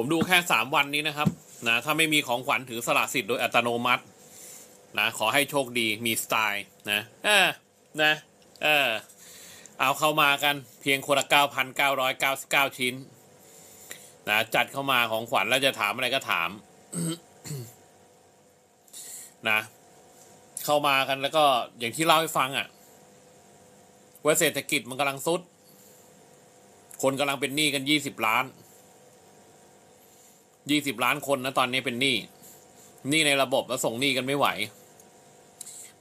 ผมดูแค่สามวันนี้นะครับนะถ้าไม่มีของขวัญถือสละสิทธิ์โดยอัตโนมัตินะขอให้โชคดีมีสไตล์นะเออนะเออเอาเข้ามากันเพียงคนละเก้าพันเก้าร้อยเก้าสิบเก้าชิ้นนะจัดเข้ามาของขวัญแล้วจะถามอะไรก็ถามนะเข้ามากันแล้วก็อย่างที่เล่าให้ฟังอะ่ะว่าเศรษฐกิจมันกำลังซุด คนกำลังเป็นหนี้กันยี่สิบล้าน ยี่สิบล้านคนนะตอนนี้เป็นหนี้หนี้ในระบบแล้วส่งหนี้กันไม่ไหว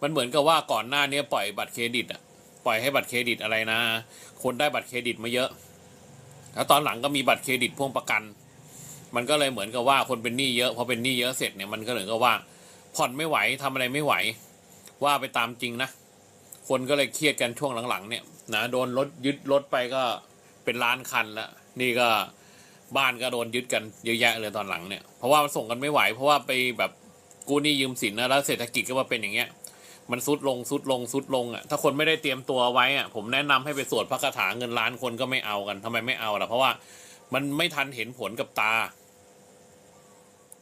มันเหมือนกับว่าก่อนหน้านี้ปล่อยบัตรเครดิตอะปล่อยให้บัตรเครดิตอะไรนะ คนได้บัตรเครดิตมาเยอะ แล้วตอนหลังก็มีบัตรเครดิตพ่วงประกัน มันก็เลยเหมือนกับว่าคนเป็นหนี้เยอะพอเป็นหนี้เยอะเสร็จเนี่ยมันก็เหมือนกับว่าผ่อนไม่ไหวทำอะไรไม่ไหว ว่าไปตามจริงนะคนก็เลยเครียดกันช่วงหลังๆ เนี่ยนะโดนรถยึดรถไปก็เป็นล้านคันแล้วนี่ก็ บ้านก็โดนยึดกันเยอะแยะเลยตอนหลังเนี่ย เพราะว่าส่งกันไม่ไหว เพราะว่าไปแบบกู้หนี้ยืมสินนะแล้วเศรษฐกิจก็มาเป็นอย่างเงี้ย มันซุดลงซุดลงซุดลงอะถ้าคนไม่ได้เตรียมตัวไว้อะผมแนะนำให้ไปสวดพระคาถาเงินล้านคนก็ไม่เอากันทำไมไม่เอาล่ะเพราะว่ามันไม่ทันเห็นผลกับตา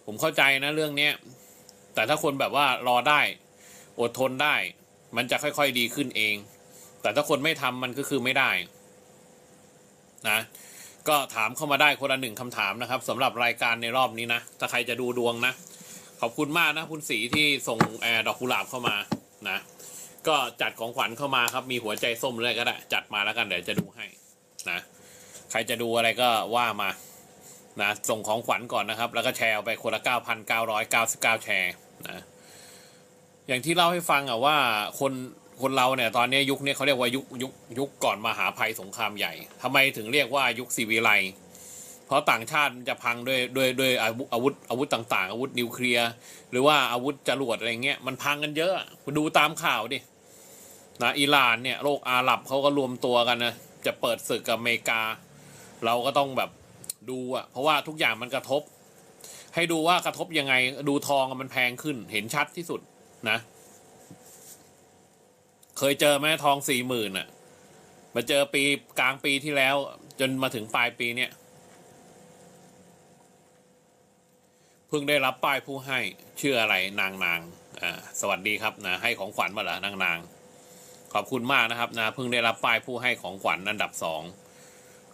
ผมเข้าใจนะเรื่องเนี้ยแต่ถ้าคนแบบว่ารอได้อดทนได้ มันจะค่อยๆดีขึ้นเอง แต่ถ้าคนไม่ทำมันก็คือไม่ได้ นะ ก็ถามเข้ามาได้คนละหนึ่งคำถามนะครับสำหรับรายการในรอบนี้นะถ้าใครจะดูดวงนะ ขอบคุณมากนะคุณสีที่ส่งแอร์ดอกกุหลาบเข้ามานะ ก็จัดของขวัญเข้ามาครับมีหัวใจส้มเลยก็ได้จัดมาแล้วกันเดี๋ยวจะดูให้นะใครจะดูอะไรก็ว่ามานะส่งของขวัญก่อนนะครับ แล้วก็แชร์ออกไปคนละ 9,999 แชร์นะอย่างที่เล่าให้ฟังอะว่าคน คนเราเนี่ยตอนนี้ยุคนี้เขาเรียกว่ายุคยุคยุคก่อนมหาภัยสงครามใหญ่ทำไมถึงเรียกว่ายุคซีวิไลเพราะต่างชาติมันจะพังด้วยด้วยด้วยอาวุธอาวุธต่างๆ อาวุธนิวเคลียร์หรือว่าอาวุธจรวดอะไรเงี้ยมันพังกันเยอะคุณดูตามข่าวดินะอิหร่านเนี่ยโลกอาหรับเขาก็รวมตัวกันนะจะเปิดศึกกับอเมริกา เราก็ต้องแบบดูอะเพราะว่าทุกอย่างมันกระทบ ให้ดูว่ากระทบยังไงดูทองมันแพงขึ้นเห็นชัดที่สุดนะ เคยเจอไหมทองสี่หมื่นอะ มาเจอปีกลางปีที่แล้ว จนมาถึงปลายปีเนี่ยเพิ่งได้รับป้ายผู้ให้ชื่ออะไรนางนางอ่าสวัสดีครับนะให้ของขวัญมาเหรอนางนางขอบคุณมากนะครับนะเพิ่งได้รับป้ายผู้ให้ของขวัญอันดับสอง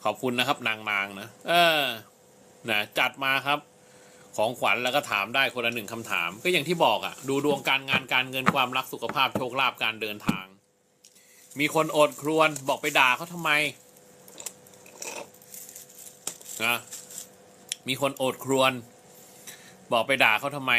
ขอบคุณนะครับ นางนางนะเออนะจัดมาครับ ของขวัญแล้วก็ถามได้คนละหนึ่งคำถาม ก็อย่างที่บอกอะ่ะ ดูดวงการงานการเงินความรักสุขภาพโชคลาภการเดินทาง มีคนโอดครวนบอกไปด่าเขาทำไมนะมีคนโอดครวน บอกไปด่าเขาทำไม